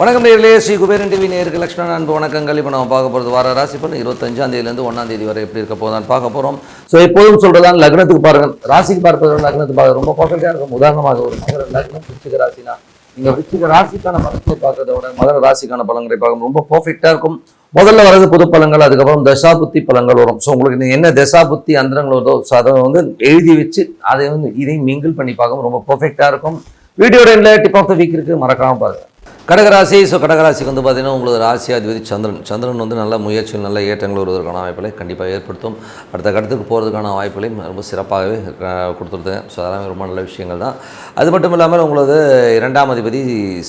வணக்கம் நேர்களே ஸ்ரீ குபேரன் டிவி நேருக்கு லக்ஷ்மணன் அன்பு வணக்கங்கள். இப்போ நம்ம பார்க்க போகிறது வார ராசி பலன். இருபத்தஞ்சாம் தேதியிலேருந்து ஒன்றாம் தேதி வரை எப்படி இருக்க போதான் பார்க்க போகிறோம் ஸோ எப்போதும் சொல்கிறதான் லக்னத்துக்கு பாருங்கள். ராசிக்கு பார்ப்பது லக்னத்துக்கு பார்க்க ரொம்ப பர்ஃபெக்டாக இருக்கும். உதாரணமாக ஒரு மகர லக்னம் விச்சிக ராசினா. நீங்கள் விச்சிக ராசிக்கான பலன்களை பார்க்கறத விட மகர ராசிக்கான பலன்களை பார்க்க ரொம்ப பர்ஃபெக்டாக இருக்கும். முதல்ல வரது புது பழங்கள் அதுக்கப்புறம் தசாபுத்தி பழங்கள் வரும். ஸோ உங்களுக்கு நீங்கள் என்ன தசாபுத்தி அந்தரங்கள் வருதோ ஸோ அதை வந்து எழுதி வச்சு அதை வந்து இதையும் மிங்கிள் பண்ணி பார்க்கவும் ரொம்ப பர்ஃபெக்டாக இருக்கும். வீடியோ ரெண்டில் டிப் ஆஃப் த வீக் இருக்குது மறக்காமல் பாருங்கள் கடகராசி ஸோ கடகராசிக்கு வந்து பார்த்தீங்கன்னா உங்களுக்கு ராசி அதிபதி சந்திரன். சந்திரன் வந்து நல்ல முயற்சிகள் நல்ல ஏற்றங்கள் வருவதற்கான வாய்ப்புகளை கண்டிப்பாக ஏற்படுத்தும். அடுத்த கட்டத்துக்கு போகிறதுக்கான வாய்ப்புகளையும் ரொம்ப சிறப்பாகவே அஹ், கொடுத்துருந்தேன். ஸோ அதெல்லாம் ரொம்ப நல்ல விஷயங்கள் தான். அது மட்டும் இல்லாமல் உங்களது இரண்டாம் அதிபதி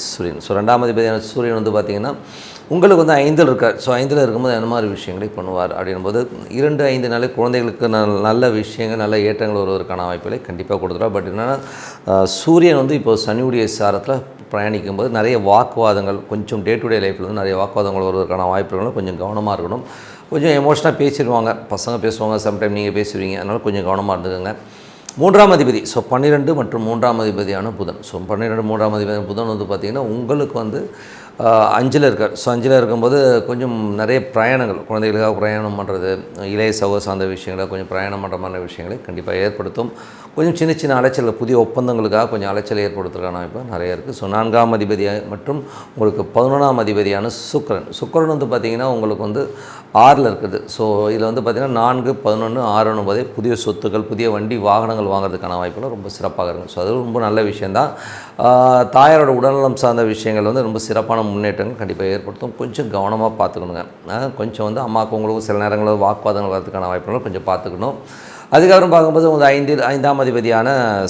சூரியன். ஸோ ரெண்டாம் அதிபதியான சூரியன் வந்து பார்த்திங்கன்னா உங்களுக்கு வந்து ஐந்தில் இருக்கார் ஸோ ஐந்தில் இருக்கும்போது என்ன மாதிரி விஷயங்களை பண்ணுவார் அப்படின்போது இரண்டு ஐந்து நாளே குழந்தைகளுக்கு நல் நல்ல விஷயங்கள் நல்ல ஏற்றங்கள் வருவதற்கான வாய்ப்புகளை கண்டிப்பாக கொடுத்துருவா பட் என்னென்னா சூரியன் வந்து இப்போ சனியுடைய சாரத்தில் பிரயாணிக்கும் போது நிறைய வாக்குவாதங்கள் கொஞ்சம் டே டு டே லைஃப்பில் வந்து நிறைய வாக்குவாதங்கள் வருவதற்கான வாய்ப்புகளும் கொஞ்சம் கவனமாக இருக்கணும். கொஞ்சம் எமோஷனாக பேசிடுவாங்க. பசங்க பேசுவாங்க சம்டைம் நீங்கள் பேசுவீங்க அதனால் கொஞ்சம் கவனமாக இருந்துக்கோங்க. மூன்றாம் அதிபதி ஸோ பன்னிரெண்டு மற்றும் மூன்றாம் அதிபதியான புதன். ஸோ பன்னிரெண்டு மூன்றாம் அதிபதியான புதன் வந்து பார்த்திங்கன்னா உங்களுக்கு வந்து அஞ்சில் இருக்கார். ஸோ அஞ்சில் இருக்கும்போது கொஞ்சம் நிறைய பிரயாணங்கள் குழந்தைகளுக்காக பிரயாணம் பண்ணுறது இளைய சகோ சார்ந்த விஷயங்களை கொஞ்சம் பிரயாணம் பண்ணுற மாதிரி விஷயங்களை கண்டிப்பாக ஏற்படுத்தும். கொஞ்சம் சின்ன சின்ன அலைச்சல் புதிய ஒப்பந்தங்களுக்காக கொஞ்சம் அலைச்சல் ஏற்படுத்துறதுக்கான வாய்ப்பு நிறைய இருக்குது ஸோ நான்காம் அதிபதியாக மற்றும் உங்களுக்கு பதினொன்றாம் அதிபதியான சுக்கிரன். சுக்கரன் வந்து பார்த்திங்கன்னா உங்களுக்கு வந்து ஆறில் இருக்குது. ஸோ இதில் வந்து பார்த்திங்கன்னா நான்கு பதினொன்று ஆறு ஒன்பதே புதிய சொத்துக்கள் புதிய வண்டி வாகனங்கள் வாங்குறதுக்கான வாய்ப்புகள் ரொம்ப சிறப்பாக இருக்குது ஸோ அது ரொம்ப நல்ல விஷயந்தான் தாயாரோட உடல்நலம் சார்ந்த விஷயங்கள் வந்து ரொம்ப சிறப்பான முன்னேற்றங்கள் கண்டிப்பாக ஏற்படுத்தும். கொஞ்சம் கவனமாக பார்த்துக்கணுங்க. கொஞ்சம் வந்து அம்மாவுக்கு உங்களுக்கும் சில நேரங்களில் வாக்குவாதங்கள் வரதுக்கான வாய்ப்புகள் கொஞ்சம் பார்த்துக்கணும். அதுக்கப்புறம் பார்க்கும்போது உங்கள் ஐந்தில் ஐந்தாம் அதிபதியான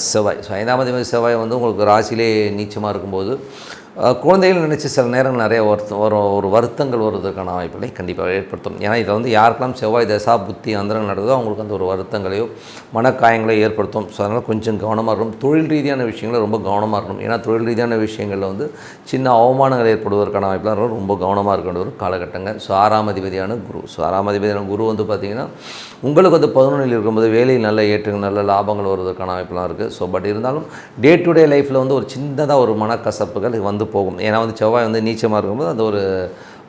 செவ்வாய். ஸோ ஐந்தாம் அதிபதி செவ்வாய் வந்து உங்களுக்கு ராசியிலே நீச்சமாக இருக்கும்போது குழந்தைகள் நினச்சி சில நேரங்கள் நிறைய வருத்தம் ஒரு ஒரு வருத்தங்கள் வருவதற்கான வாய்ப்புகளை கண்டிப்பாக ஏற்படுத்தும் ஏன்னா இதில் வந்து யாருக்கெல்லாம் செவ்வாய் தசா புத்தி அந்தரங்கள் நடக்குதோ அவங்களுக்கு வந்து ஒரு வருத்தங்களையோ மனக்காயங்களையோ ஏற்படுத்தும் ஸோ அதனால் கொஞ்சம் கவனமாக இருக்கணும். தொழில் ரீதியான விஷயங்களை ரொம்ப கவனமாக இருக்கணும். ஏன்னா தொழில் ரீதியான விஷயங்களில் வந்து சின்ன அவமானங்கள் ஏற்படுவதற்கான வாய்ப்புலாம் ரொம்ப- கவனமாக இருக்க வேண்டிய ஒரு காலகட்டங்கள் ஸோ ஆறாம் அதிபதியான குரு. ஸோ ஆறாம் அதிபதியான குரு வந்து பார்த்திங்கன்னா உங்களுக்கு வந்து பதினொன்றில் இருக்கும்போது வேலையில் நல்ல ஏற்றங்கள் நல்ல லாபங்கள் வருவதற்கான வாய்ப்புலாம் இருக்குது ஸோ பட் இருந்தாலும் டே டு டே லைஃப்பில் வந்து ஒரு சின்னதாக ஒரு மனக்கசப்புகள் வந்து போகும். ஏன்னா வந்து செவ்வாய் வந்து நீச்சமாக இருக்கும்போது அந்த ஒரு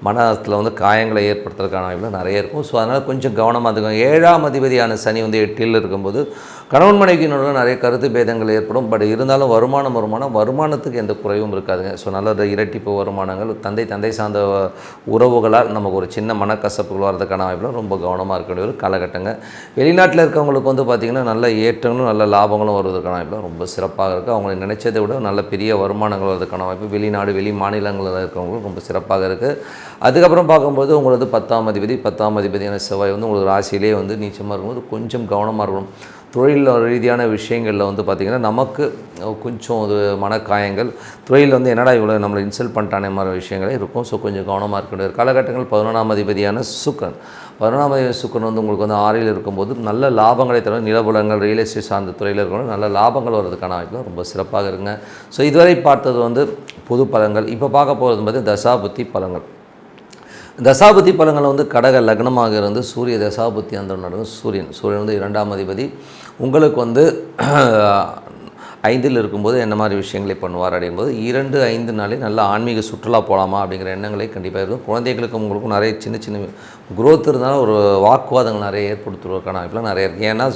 மனத்தில் வந்து காயங்களை ஏற்படுத்துறதுக்கான வாய்ப்புகள் நிறைய இருக்கும். ஸோ அதனால் கொஞ்சம் கவனமாக இருக்கும் ஏழாம் அதிபதியான சனி வந்து எட்டில் இருக்கும்போது கணவன் மனைவியினோட நிறைய கருத்து பேதங்கள் ஏற்படும். பட் இருந்தாலும் வருமானம் வருமானம் வருமானத்துக்கு எந்த குறைவும் இருக்காதுங்க. ஸோ நல்ல இரட்டிப்பு வருமானங்கள் தந்தை தந்தை சார்ந்த உறவுகளால் நமக்கு ஒரு சின்ன மனக்கசப்புகள் வர்றதுக்கான வாய்ப்புகள் ரொம்ப கவனமாக இருக்க வேண்டிய ஒரு காலகட்டங்க. வெளிநாட்டில் இருக்கவங்களுக்கு வந்து பார்த்திங்கன்னா நல்ல ஏற்றங்களும் நல்ல லாபங்களும் வருவதற்கான வாய்ப்புகள் ரொம்ப சிறப்பாக இருக்குது அவங்க நினைச்சதை விட நல்ல பெரிய வருமானங்கள் வருவதற்கான வாய்ப்பு வெளிநாடு வெளி மாநிலங்களில் இருக்கவங்களும் ரொம்ப சிறப்பாக இருக்குது அதுக்கப்புறம் பார்க்கும்போது உங்களது பத்தாம் அதிபதி பத்தாம் அதிபதியான செவ்வாய் வந்து உங்களுக்கு ராசியிலே வந்து நீச்சமாக இருக்கும்போது கொஞ்சம் கவனமாக இருக்கணும். தொழில் ரீதியான விஷயங்களில் வந்து பார்த்திங்கன்னா நமக்கு கொஞ்சம் ஒரு மனக்காயங்கள். தொழில் வந்து என்னடா இவ்வளோ நம்மளை இன்சல்ட் பண்ணிட்டானே மாதிரி விஷயங்களே இருக்கும். ஸோ கொஞ்சம் கவனமாக இருக்க வேண்டிய காலகட்டங்கள் பதினொன்றாம் அதிபதியான சுக்கரன். பதினொன்றாம் அதிபதி சுக்கரன் வந்து உங்களுக்கு வந்து ஆறில் இருக்கும்போது நல்ல லாபங்களை தரும் நிலபுலங்கள் ரியல் எஸ்டேட் சார்ந்த துறையில் இருக்கணும் நல்ல லாபங்கள் வர்றதுக்கான வாய்ப்பு ரொம்ப சிறப்பாக இருங்க ஸோ இதுவரை பார்த்தது வந்து பொது பலங்கள் இப்போ பார்க்க போகிறது வந்து தசாபுத்தி பலங்கள் தசாபதி பலங்களை வந்து கடக லக்னமாக இருந்து சூரிய தசாபதி அந்த நடக்கும் சூரியன். சூரியன் வந்து இரண்டாம் அதிபதி. உங்களுக்கு வந்து ஐந்தில் இருக்கும்போது என்ன மாதிரி விஷயங்களை பண்ணுவார் அப்படிங்கும்போது இரண்டு ஐந்து நாளே நல்ல ஆன்மீக சுற்றுலா போகலாமா அப்படிங்கிற எண்ணங்களை கண்டிப்பாக இருக்கும். குழந்தைகளுக்கும் உங்களுக்கும் நிறைய சின்ன சின்ன குரோத் இருந்தாலும் ஒரு வாக்குவாதங்கள் நிறைய ஏற்படுத்துவதற்கான வாய்ப்புலாம் நிறைய இருக்குது ஏன்னா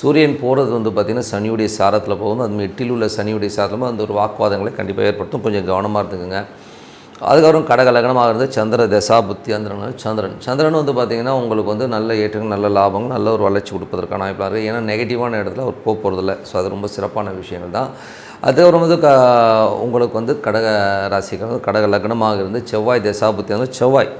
சூரியன் போகிறது வந்து பார்த்திங்கன்னா சனியுடைய சாரத்தில் போகும். அது எட்டில் உள்ள சனியுடைய சாரத்தில் அந்த ஒரு வாக்குவாதங்களை கண்டிப்பாக ஏற்படுத்தும். கொஞ்சம் கவனமாக இருந்துக்குங்க. அதுக்கப்புறம் கடக லக்னமாக சந்திர தசா புத்தி சந்திரன். சந்திரன் வந்து பார்த்திங்கன்னா உங்களுக்கு வந்து நல்ல ஏற்றங்கள் நல்ல லாபங்கள் நல்ல ஒரு வளர்ச்சி கொடுப்பதற்கான வாய்ப்பாக இருக்குது ஏன்னா நெகட்டிவான இடத்துல அவர் போக போகிறதில்ல ஸோ அது ரொம்ப சிறப்பான விஷயங்கள் தான். அதுக்கப்புறம் வந்து க உங்களுக்கு வந்து கடக ராசிக்கு வந்து கடக லக்னமாக இருந்து செவ்வாய் தசாபுத்தி வந்து செவ்வாய்.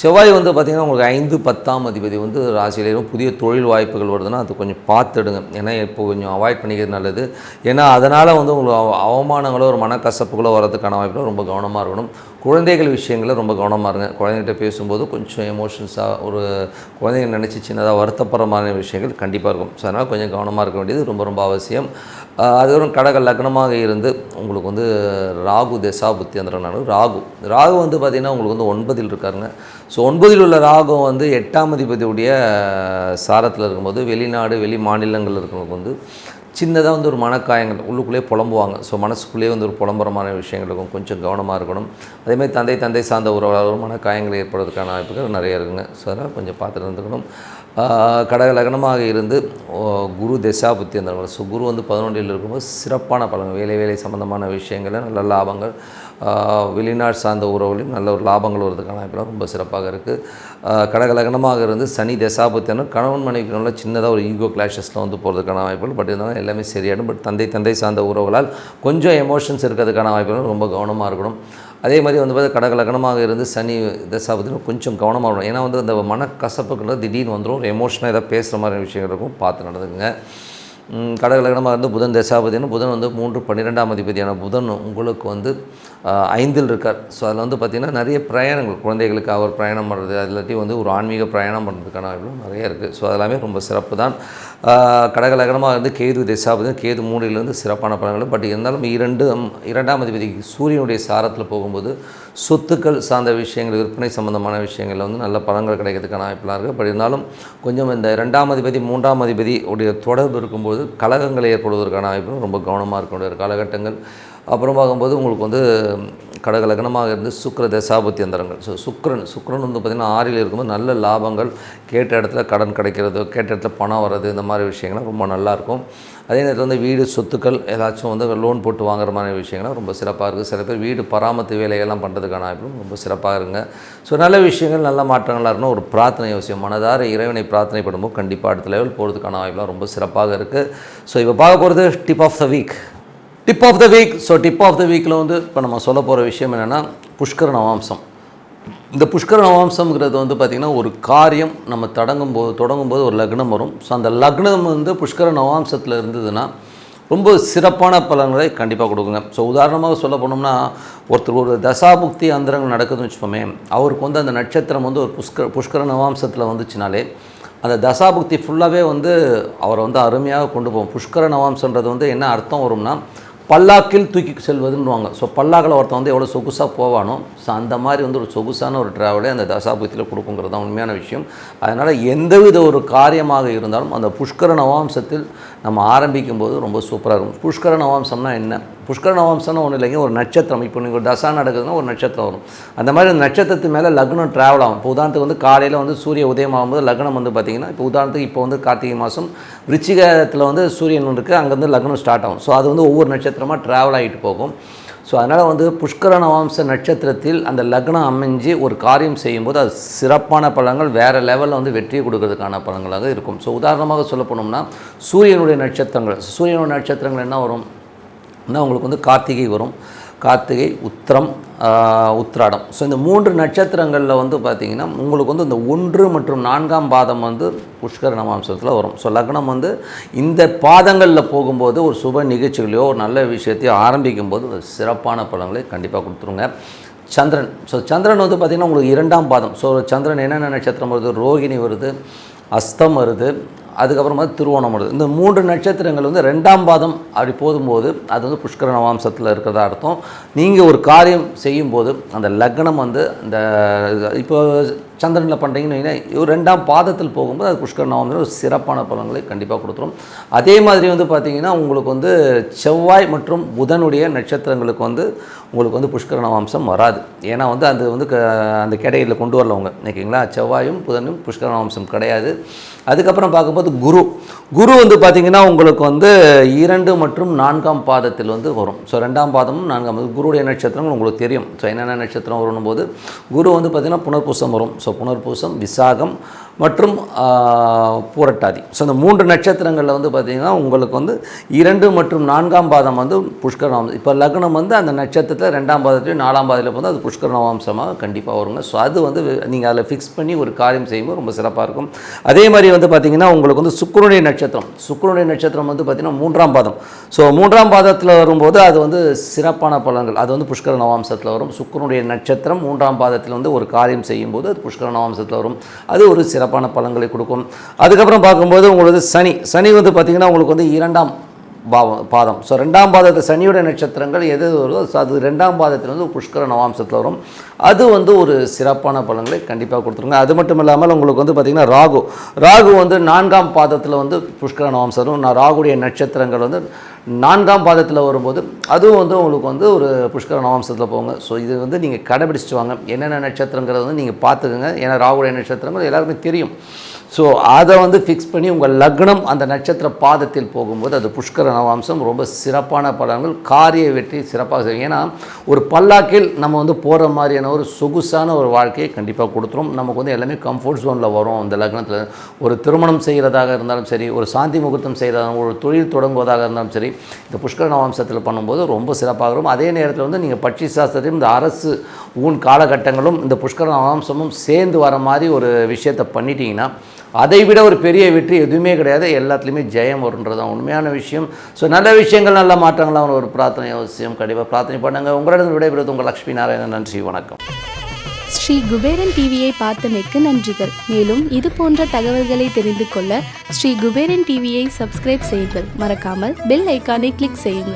செவ்வாய் வந்து பார்த்திங்கன்னா உங்களுக்கு ஐந்து பத்தாம் அதிபதி வந்து ராசியிலேயும் புதிய தொழில் வாய்ப்புகள் வருதுன்னா அது கொஞ்சம் பார்த்துடுங்க. ஏன்னா இப்போ கொஞ்சம் அவாய்ட் பண்ணிக்கிறது நல்லது. ஏன்னா அதனால் வந்து உங்களுக்கு அவமானங்களோ ஒரு மனக்கசப்புகளோ வரதுக்கான வாய்ப்புகளோ ரொம்ப கவனமாக இருக்கணும். குழந்தைகள் விஷயங்களில் ரொம்ப கவனமாக இருங்க. குழந்தைகிட்ட பேசும்போது கொஞ்சம் எமோஷன்ஸாக ஒரு குழந்தைங்க நினச்சி சின்னதாக வருத்தப்படுற விஷயங்கள் கண்டிப்பாக இருக்கும். ஸோ அதனால் கொஞ்சம் கவனமாக இருக்க வேண்டியது ரொம்ப ரொம்ப அவசியம். ஆஹ் அதுக்கப்புறம் கடக லக்னமாக இருந்து உங்களுக்கு வந்து ராகு தசா புத்தி அந்த ராகு. ராகு வந்து பார்த்திங்கன்னா உங்களுக்கு வந்து ஒன்பதில் இருக்காருங்க. ஸோ ஒன்பதில் உள்ள ராகு வந்து எட்டாம் அதிபதியுடைய சாரத்தில் இருக்கும்போது வெளிநாடு வெளி மாநிலங்களில் இருக்கிறவங்களுக்கு வந்து சின்னதாக வந்து ஒரு மனக்காயங்கள் உள்ளுக்குள்ளேயே புலம்புவாங்க. ஸோ மனசுக்குள்ளேயே வந்து ஒரு புலம்புறமான விஷயங்கள் இருக்கும். கொஞ்சம் கவனமாக இருக்கணும். அதேமாதிரி தந்தை தந்தை சார்ந்த உறவாளரும் மனக்காயங்கள் ஏற்படுறதுக்கான வாய்ப்புகள் நிறைய இருக்குங்க. ஸோ அதனால் கொஞ்சம் பார்த்துட்டு இருந்துக்கணும். ஆஹ் கடக லக்னமாக இருந்து குரு தசாபுத்தி அந்த ஸோ குரு வந்து பதினொன்றில் இருக்கும்போது சிறப்பான பலன்கள் வேலை வேலை சம்மந்தமான விஷயங்களில் நல்ல லாபங்கள் வெளிநாடு சார்ந்த உறவுகளையும் நல்ல ஒரு லாபங்கள் வருவதற்கான வாய்ப்புலாம் ரொம்ப சிறப்பாக இருக்குது கடகலகனமாக இருந்து சனி தசாபுத்தியான கணவன் மனைவிக்குள்ள சின்னதாக ஒரு ஈகோ கிளாஷஸில் வந்து போகிறதுக்கான வாய்ப்புகள் பட் இருந்தாலும் எல்லாமே சரியாயிடும். பட் தந்தை தந்தை சார்ந்த உறவுகளால் கொஞ்சம் எமோஷன்ஸ் இருக்கிறதுக்கான வாய்ப்புகள் ரொம்ப கவனமாக இருக்கணும். அதே மாதிரி வந்து பார்த்தா கடகலகனமாக இருந்து சனி தசாபத்தியும் கொஞ்சம் கவனமாக இருக்கணும். ஏன்னா வந்து அந்த மனக்கசப்புக்குள்ள திடீர்னு வந்துடும் ஒரு எமோஷனாக ஏதாவது பேசுகிற மாதிரி விஷயங்கள் இருக்கும். பார்த்து நடந்துக்குங்க. கடகலகனமாக இருந்து புதன் தசாபதினு புதன் வந்து மூன்று பன்னிரெண்டாம் அதிபதியான புதன் உங்களுக்கு வந்து ஐந்தில் இருக்கார். ஸோ அதில் வந்து பார்த்திங்கன்னா நிறைய பிரயாணங்கள் குழந்தைகளுக்கு அவர் பிரயாணம் பண்ணுறது அது இல்லாட்டி வந்து ஒரு ஆன்மீக பிரயாணம் பண்ணுறதுக்கான வாய்ப்புகள் நிறைய இருக்குது ஸோ அதெல்லாமே ரொம்ப சிறப்பு தான் கடகலகனமாக இருந்து கேது திசாபதி கேது மூடியிலேருந்து சிறப்பான பலன்கள் பட் இருந்தாலும் இரண்டு இரண்டாம் அதிபதி சூரியனுடைய சாரத்தில் போகும்போது சொத்துக்கள் சார்ந்த விஷயங்கள் விற்பனை சம்பந்தமான விஷயங்களில் வந்து நல்ல பலன்கள் கிடைக்கிறதுக்கான வாய்ப்புலாம் இருக்குது பட் இருந்தாலும் கொஞ்சம் இந்த ரெண்டாம் அதிபதி மூன்றாம் அதிபதி உடைய தொடர்பு இருக்கும்போது கலகங்கள் ஏற்படுவதற்கான வாய்ப்பு ரொம்ப கவனமாக இருக்க வேண்டிய ஒரு காலகட்டங்கள். அப்புறம் பார்க்கும்போது உங்களுக்கு வந்து கடக லக்னமாக இருந்து சுக்கர தசாபத்தி அந்தரங்கள். ஸோ சுக்கரன் சுக்கரன் வந்து பார்த்திங்கன்னா ஆறில் இருக்கும்போது நல்ல லாபங்கள் கேட்ட இடத்துல கடன் கிடைக்கிறது கேட்ட இடத்துல பணம் வர்றது இந்த மாதிரி விஷயங்கள்லாம் ரொம்ப நல்லாயிருக்கும் அதே நேரத்தில் வந்து வீடு சொத்துக்கள் ஏதாச்சும் வந்து லோன் போட்டு வாங்குற மாதிரி விஷயங்கள்லாம் ரொம்ப சிறப்பாக இருக்குது சில பேர் வீடு பராமத்து வேலைகள்லாம் பண்ணுறதுக்கான வாய்ப்பும் ரொம்ப சிறப்பாக இருங்க ஸோ நல்ல விஷயங்கள் நல்ல மாற்றங்களாக இருக்கணும் ஒரு பிரார்த்தனை அவசியம் மனதார இறைவனை பிரார்த்தனை பண்ணும்போது கண்டிப்பாக அடுத்த லெவல் போகிறதுக்கான வாய்ப்புலாம் ரொம்ப சிறப்பாக இருக்குது ஸோ இப்போ பார்க்க போகிறது tip of the week tip of the week so tip of the வீக்கில் வந்து இப்போ நம்ம சொல்ல போகிற விஷயம் என்னென்னா புஷ்கர நவாம்சம். இந்த புஷ்கர நவாம்சம்ங்கிறது வந்து பார்த்திங்கன்னா ஒரு காரியம் நம்ம தொடங்கும் போது தொடங்கும் போது ஒரு லக்னம் வரும். ஸோ அந்த லக்னம் வந்து புஷ்கர நவாம்சத்தில் இருந்ததுன்னா ரொம்ப சிறப்பான பலன்களை கண்டிப்பாக கொடுக்குங்க. ஸோ உதாரணமாக சொல்ல போனோம்னா ஒருத்தர் ஒரு தசாபுக்தி அந்தரங்கள் நடக்குதுன்னு வச்சுப்போமே அவருக்கு வந்து அந்த நட்சத்திரம் வந்து ஒரு புஷ்கர புஷ்கர நவாம்சத்தில் வந்துச்சுனாலே அந்த தசாபுக்தி ஃபுல்லாகவே வந்து அவரை வந்து அருமையாக கொண்டு போகும். புஷ்கர நவாம்சன்றது வந்து என்ன அர்த்தம் வரும்னா பல்லாக்கில் தூக்கி செல்வதுன்னுவாங்க. ஸோ பல்லாக்கில் ஒருத்தன் வந்து எவ்வளோ சொகுசாக போவானோ ஸோ அந்த மாதிரி வந்து ஒரு சொகுசான ஒரு ட்ராவலே அந்த தசாபுத்தியில் கொடுக்குங்கிறது தான் உண்மையான விஷயம். அதனால் எந்தவித ஒரு காரியமாக இருந்தாலும் அந்த புஷ்கர நவாம்சத்தில் நம்ம ஆரம்பிக்கும் போது ரொம்ப சூப்பராக இருக்கும். புஷ்கர நவாம்சம்னா என்ன? புஷ்கர நவம்சம்னு ஒன்றும் இல்லைங்க ஒரு நட்சத்திரம். இப்போ நீங்கள் ஒரு தசா நடக்குதுன்னா ஒரு நட்சத்திரம் வரும். அந்த மாதிரி அந்த நட்சத்திரத்து மேலே லக்னம் ட்ராவல் ஆகும். இப்போ உதாரணத்துக்கு வந்து காலையில் வந்து சூரிய உதயம் ஆகும்போது லக்னம் வந்து பார்த்திங்கன்னா இப்போ உதாரணத்துக்கு இப்போ வந்து கார்த்திகை மாதம் விருச்சிகத்தில் வந்து சூரியன் இருக்குது அங்கேருந்து லக்னம் ஸ்டார்ட் ஆகும். ஸோ அது வந்து ஒவ்வொரு நட்சத்திரமாக ட்ராவல் ஆகிட்டு போகும். ஸோ அதனால் வந்து புஷ்கர நவாம்ச நட்சத்திரத்தில் அந்த லக்னம் அமைஞ்சு ஒரு காரியம் செய்யும்போது அது சிறப்பான பலன்கள் வேறு லெவலில் வந்து வெற்றியை கொடுக்கறதுக்கான பலன்களாக இருக்கும். ஸோ உதாரணமாக சொல்ல போனோம்னா சூரியனுடைய நட்சத்திரங்கள். சூரியனுடைய நட்சத்திரங்கள் என்ன வரும்? இன்னும் உங்களுக்கு வந்து கார்த்திகை வரும். கார்த்திகை உத்திரம் உத்திராடம். ஸோ இந்த மூன்று நட்சத்திரங்களில் வந்து பார்த்திங்கன்னா உங்களுக்கு வந்து இந்த ஒன்று மற்றும் நான்காம் பாதம் வந்து புஷ்கர நமாம்சத்தில் வரும். ஸோ லக்னம் வந்து இந்த பாதங்களில் போகும்போது ஒரு சுப நிகழ்ச்சிகளையோ ஒரு நல்ல விஷயத்தையோ ஆரம்பிக்கும் போது ஒரு சிறப்பான பலன்களை கண்டிப்பாக கொடுத்துருங்க. சந்திரன். ஸோ சந்திரன் வந்து பார்த்திங்கன்னா உங்களுக்கு இரண்டாம் பாதம். ஸோ சந்திரன் என்னென்ன நட்சத்திரம் வருது? ரோகிணி வருது அஸ்தம் வருது அதுக்கப்புறமா திருவோணம் இந்த மூன்று நட்சத்திரங்கள் வந்து ரெண்டாம் பாதம் அப்படி போதும்போது அது வந்து புஷ்கர நவாம்சத்தில் இருக்கிறதா அர்த்தம். நீங்கள் ஒரு காரியம் செய்யும்போது அந்த லக்னம் வந்து அந்த இப்போ சந்திரனில் பண்ணுறீங்கன்னு வைங்கன்னா ஒரு ரெண்டாம் பாதத்தில் போகும்போது அது புஷ்கர நவாம்சம் ஒரு சிறப்பான பலன்களை கண்டிப்பாக கொடுத்துரும். அதே மாதிரி வந்து பார்த்திங்கன்னா உங்களுக்கு வந்து செவ்வாய் மற்றும் புதனுடைய நட்சத்திரங்களுக்கு வந்து உங்களுக்கு வந்து புஷ்கர நவாம்சம் வராது. ஏன்னா வந்து அது வந்து க- அந்த கேட்டகரியில் கொண்டு வரலவங்க ஓகேங்களா? செவ்வாயும் புதனும் புஷ்கர நவாம்சம் கிடையாது. அதுக்கப்புறம் பார்க்கும்போது குரு. குரு வந்து பார்த்திங்கன்னா உங்களுக்கு வந்து இரண்டு மற்றும் நான்காம் பாதத்தில் வந்து வரும். ஸோ ரெண்டாம் பாதமும் நான்காம் பாதம் குருடைய நட்சத்திரங்கள் உங்களுக்கு தெரியும். ஸோ என்னென்ன நட்சத்திரம் வரும்போது போது குரு வந்து பார்த்திங்கன்னா புனர்பூசம் வரும். ஸோ புனர்பூசம் விசாகம் மற்றும் பூரட்டாதி. ஸோ இந்த மூன்று நட்சத்திரங்களில் வந்து பார்த்திங்கன்னா உங்களுக்கு வந்து இரண்டு மற்றும் நான்காம் பாதம் வந்து புஷ்கர இப்போ லக்னம் வந்து அந்த நட்சத்திரத்தில் ரெண்டாம் பாதத்துலேயும் நாலாம் பாதத்தில் வந்து அது புஷ்கரணவாம்சமாக கண்டிப்பாக வருங்க. ஸோ அது வந்து நீங்கள் அதில் ஃபிக்ஸ் பண்ணி ஒரு காரியம் செய்யும்போது ரொம்ப சிறப்பாக இருக்கும். அதே மாதிரி வந்து பார்த்திங்கன்னா உங்களுக்கு வந்து சுக்கரனுடைய நட்சத்திரம். சுக்கரனுடைய நட்சத்திரம் வந்து பார்த்திங்கன்னா மூன்றாம் பாதம். ஸோ மூன்றாம் பாதத்தில் வரும்போது அது வந்து சிறப்பான பலன்கள். அது வந்து புஷ்கர நவாம்சத்தில் வரும். சுக்கரனுடைய நட்சத்திரம் மூன்றாம் பாதத்தில் வந்து ஒரு காரியம் செய்யும்போது அது புஷ்கர நவாம்சத்தில் வரும். அது ஒரு சிறப்பு சிறப்பான பலன்களை கொடுக்கும். அதுக்கப்புறம் பார்க்கும்போது உங்களுக்கு சனி. சனி வந்து பார்த்திங்கன்னா உங்களுக்கு வந்து இரண்டாம் பாவம் பாதம். ஸோ ரெண்டாம் பாதத்தில் சனியோட நட்சத்திரங்கள் எது வருதோ அது ரெண்டாம் பாதத்தில் வந்து புஷ்கர நவாம்சத்தில் வரும். அது வந்து ஒரு சிறப்பான பலன்களை கண்டிப்பாக கொடுத்துருங்க. அது மட்டும் இல்லாமல் உங்களுக்கு வந்து பார்த்திங்கன்னா ராகு. ராகு வந்து நான்காம் பாதத்தில் வந்து புஷ்கர நவாம்சம் வரும். நான் ராகுடைய நட்சத்திரங்கள் வந்து நான்காம் பாதத்தில் வரும்போது அதுவும் வந்து உங்களுக்கு வந்து ஒரு புஷ்கர நவாம்சத்தில் போங்க. ஸோ இது வந்து நீங்கள் கடைபிடிச்சிட்டு வாங்க. என்னென்ன நட்சத்திரங்கிறத வந்து நீங்கள் பார்த்துக்கோங்க. ஏன்னா ராகுடைய நட்சத்திரங்கள் எல்லாருக்குமே தெரியும். ஸோ அதை வந்து ஃபிக்ஸ் பண்ணி உங்கள் லக்னம் அந்த நட்சத்திர பாதத்தில் போகும்போது அது புஷ்கர நவாம்சம் ரொம்ப சிறப்பான பலன்கள் காரிய வெற்றி சிறப்பாக செய்யும். ஏன்னா ஒரு பல்லாக்கில் நம்ம வந்து போகிற மாதிரியான ஒரு சொகுசான ஒரு வாழ்க்கையை கண்டிப்பாக கொடுத்துரும். நமக்கு வந்து எல்லாமே கம்ஃபர்ட் ஜோனில் வரும் அந்த லக்னத்தில். ஒரு திருமணம் செய்கிறதாக இருந்தாலும் சரி ஒரு சாந்தி முகூர்த்தம் செய்கிறதாக ஒரு தொழில் தொடங்குவதாக இருந்தாலும் சரி இந்த புஷ்கர நவாம்சத்தில் பண்ணும்போது ரொம்ப சிறப்பாக இருக்கும். அதே நேரத்தில் வந்து நீங்கள் பட்சி சாஸ்திரத்தையும் இந்த அரசு ஊன் காலகட்டங்களும் இந்த புஷ்கர நவாம்சமும் சேர்ந்து வர மாதிரி ஒரு விஷயத்தை பண்ணிட்டீங்கன்னா அதை விட ஒரு பெரிய வெற்றி எதுவுமே கிடையாது. எல்லாத்துலேயுமே ஜெயம் வருன்றது தான் உண்மையான விஷயம். ஸோ நல்ல விஷயங்கள் நல்ல மாற்றங்களாக ஒரு பிரார்த்தனை அவசியம். கண்டிப்பாக பிரார்த்தனை பண்ணுங்க. உங்களிடம் விடைபெறுவது உங்கள் லக்ஷ்மி நாராயணன். நன்றி வணக்கம். ஸ்ரீ குபேரன் டிவியை பார்த்தமைக்கு நன்றிகள். மேலும் இது போன்ற தகவல்களை தெரிந்து கொள்ள ஸ்ரீ குபேரன் டிவியை சப்ஸ்கிரைப் செய்யுங்கள். மறக்காமல் பெல் ஐக்கானை கிளிக் செய்யுங்கள்.